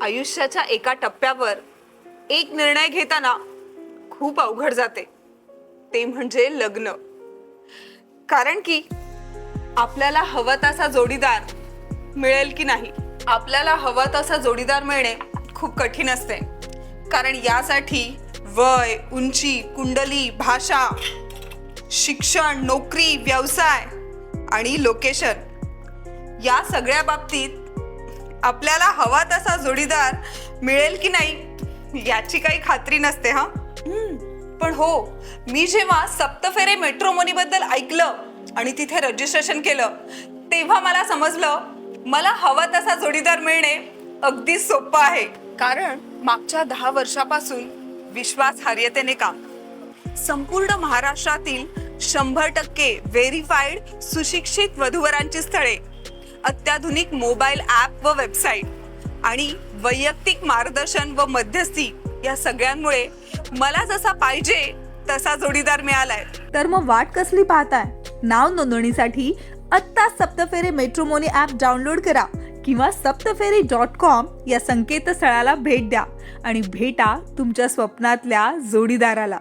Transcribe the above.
आयुष्याच्या एका टप्प्यावर एक निर्णय घेताना खूप अवघड जाते. ते म्हणजे लग्न. कारण की आपल्याला हवा तसा जोडीदार मिळेल की नाही? आपल्याला हवा तसा जोडीदार मिळणे खूप कठीण असते. कारण यासाठी वय उंची कुंडली भाषा शिक्षण नोकरी व्यवसाय आणि लोकेशन या सगळ्या बाबतीत आपल्याला हवा तसा जोडीदार मिळेल की नाही याची काही खात्री नसते हा? पण हो मी जेव्हा सप्तफेरे मेट्रोमोनी बद्दल ऐकलं आणि तिथे रजिस्ट्रेशन केलं तेव्हा मला समजलं मला हवा तसा जोडीदार मिळणे अगदी सोपं आहे. कारण मागच्या दहा वर्षापासून विश्वासार्हतेने काम. संपूर्ण महाराष्ट्रातील शंभर टक्के व्हेरीफाईड सुशिक्षित वधूवरांची स्थळे. अत्याधुनिक मोबाईल ॲप व वेबसाईट आणि वैयक्तिक मार्गदर्शन व मध्यस्थी या सगळ्यांमुळे मला जसा पाहिजे तसा जोडीदार मिळालाय. तर मग वाट कसली पाहताय? नाव नोंदणीसाठी आत्ता सप्तफेरे मेट्रोमोनी ॲप डाउनलोड करा किंवा सप्तफेरी डॉट कॉम या संकेतस्थळाला भेट द्या आणि भेटा तुमच्या स्वप्नातल्या जोडीदाराला.